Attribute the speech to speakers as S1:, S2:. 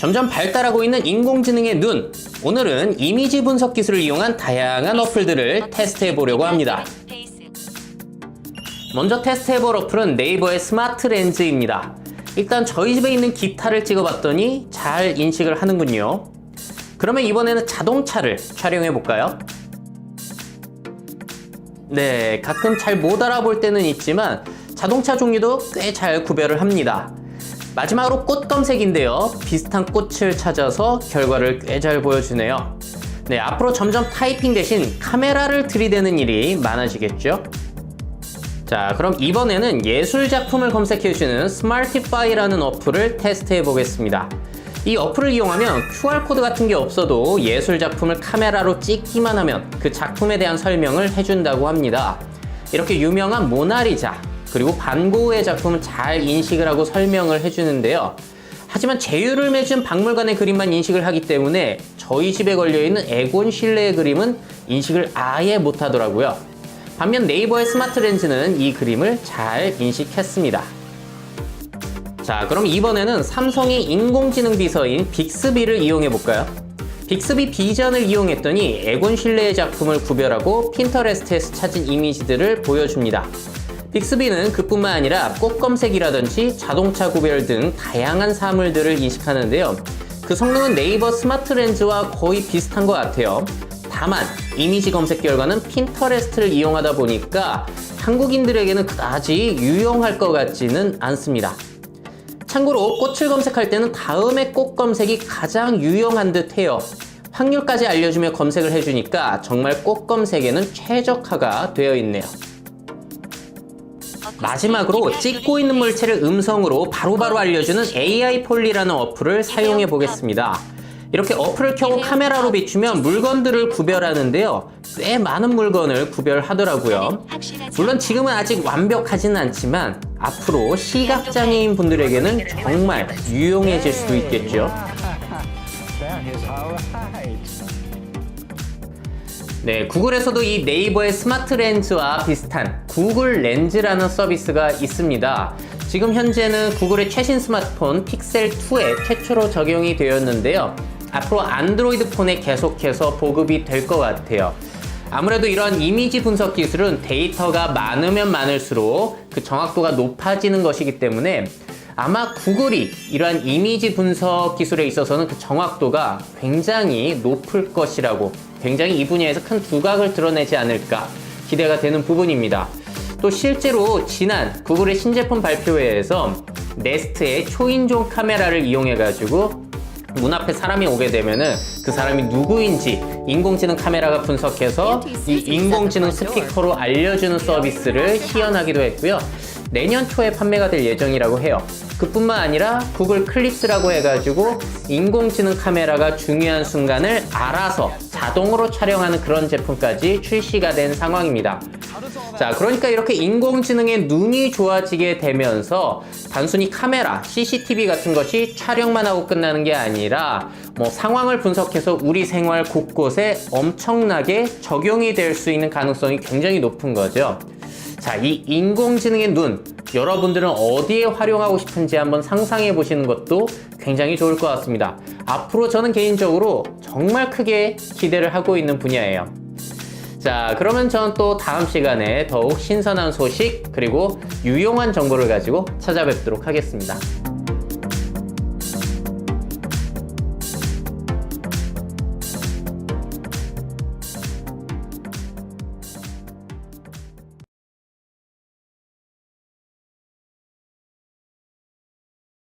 S1: 점점 발달하고 있는 인공지능의 눈. 오늘은 이미지 분석 기술을 이용한 다양한 어플들을 테스트해 보려고 합니다. 먼저 테스트해 볼 어플은 네이버의 스마트 렌즈입니다. 일단 저희 집에 있는 기타를 찍어봤더니 잘 인식을 하는군요. 그러면 이번에는 자동차를 촬영해 볼까요? 네, 가끔 잘 못 알아볼 때는 있지만 자동차 종류도 꽤 잘 구별을 합니다. 마지막으로 꽃 검색인데요. 비슷한 꽃을 찾아서 결과를 꽤 잘 보여주네요. 네, 앞으로 점점 타이핑 대신 카메라를 들이대는 일이 많아지겠죠? 자, 그럼 이번에는 예술 작품을 검색해주는 스마티파이라는 어플을 테스트해 보겠습니다. 이 어플을 이용하면 QR코드 같은 게 없어도 예술 작품을 카메라로 찍기만 하면 그 작품에 대한 설명을 해준다고 합니다. 이렇게 유명한 모나리자, 그리고 반고흐의 작품은 잘 인식을 하고 설명을 해주는데요. 하지만 제휴를 맺은 박물관의 그림만 인식을 하기 때문에 저희 집에 걸려있는 에곤 실레의 그림은 인식을 아예 못하더라고요. 반면 네이버의 스마트 렌즈는 이 그림을 잘 인식했습니다. 자, 그럼 이번에는 삼성의 인공지능 비서인 빅스비를 이용해 볼까요? 빅스비 비전을 이용했더니 에곤 실레의 작품을 구별하고 핀터레스트에서 찾은 이미지들을 보여줍니다. 빅스비는 그뿐만 아니라 꽃 검색이라든지 자동차 구별 등 다양한 사물들을 인식하는데요. 그 성능은 네이버 스마트 렌즈와 거의 비슷한 것 같아요. 다만 이미지 검색 결과는 핀터레스트를 이용하다 보니까 한국인들에게는 그다지 유용할 것 같지는 않습니다. 참고로 꽃을 검색할 때는 다음의 꽃 검색이 가장 유용한 듯 해요. 확률까지 알려주며 검색을 해주니까 정말 꽃 검색에는 최적화가 되어 있네요. 마지막으로 찍고 있는 물체를 음성으로 바로 바로 알려주는 AI 폴리라는 어플을 사용해 보겠습니다. 이렇게 어플을 켜고 카메라로 비추면 물건들을 구별하는데요. 꽤 많은 물건을 구별하더라고요. 물론 지금은 아직 완벽하지는 않지만 앞으로 시각장애인 분들에게는 정말 유용해질 수 있겠죠. 네, 구글에서도 이 네이버의 스마트 렌즈와 비슷한 구글 렌즈라는 서비스가 있습니다. 지금 현재는 구글의 최신 스마트폰 픽셀 2에 최초로 적용이 되었는데요. 앞으로 안드로이드 폰에 계속해서 보급이 될 것 같아요. 아무래도 이런 이미지 분석 기술은 데이터가 많으면 많을수록 그 정확도가 높아지는 것이기 때문에 아마 구글이 이러한 이미지 분석 기술에 있어서는 그 정확도가 굉장히 높을 것이라고 굉장히 이 분야에서 큰 두각을 드러내지 않을까 기대가 되는 부분입니다. 또 실제로 지난 구글의 신제품 발표회에서 네스트의 초인종 카메라를 이용해 가지고 문 앞에 사람이 오게 되면은 그 사람이 누구인지 인공지능 카메라가 분석해서 이 인공지능 스피커로 알려주는 서비스를 시연하기도 했고요. 내년 초에 판매가 될 예정이라고 해요. 그뿐만 아니라 구글 클립스라고 해가지고 인공지능 카메라가 중요한 순간을 알아서 자동으로 촬영하는 그런 제품까지 출시가 된 상황입니다. 자, 그러니까 이렇게 인공지능의 눈이 좋아지게 되면서 단순히 카메라, CCTV 같은 것이 촬영만 하고 끝나는 게 아니라 뭐 상황을 분석해서 우리 생활 곳곳에 엄청나게 적용이 될 수 있는 가능성이 굉장히 높은 거죠. 자, 이 인공지능의 눈, 여러분들은 어디에 활용하고 싶은지 한번 상상해 보시는 것도 굉장히 좋을 것 같습니다. 앞으로 저는 개인적으로 정말 크게 기대를 하고 있는 분야예요. 자, 그러면 저는 또 다음 시간에 더욱 신선한 소식 그리고 유용한 정보를 가지고 찾아뵙도록 하겠습니다.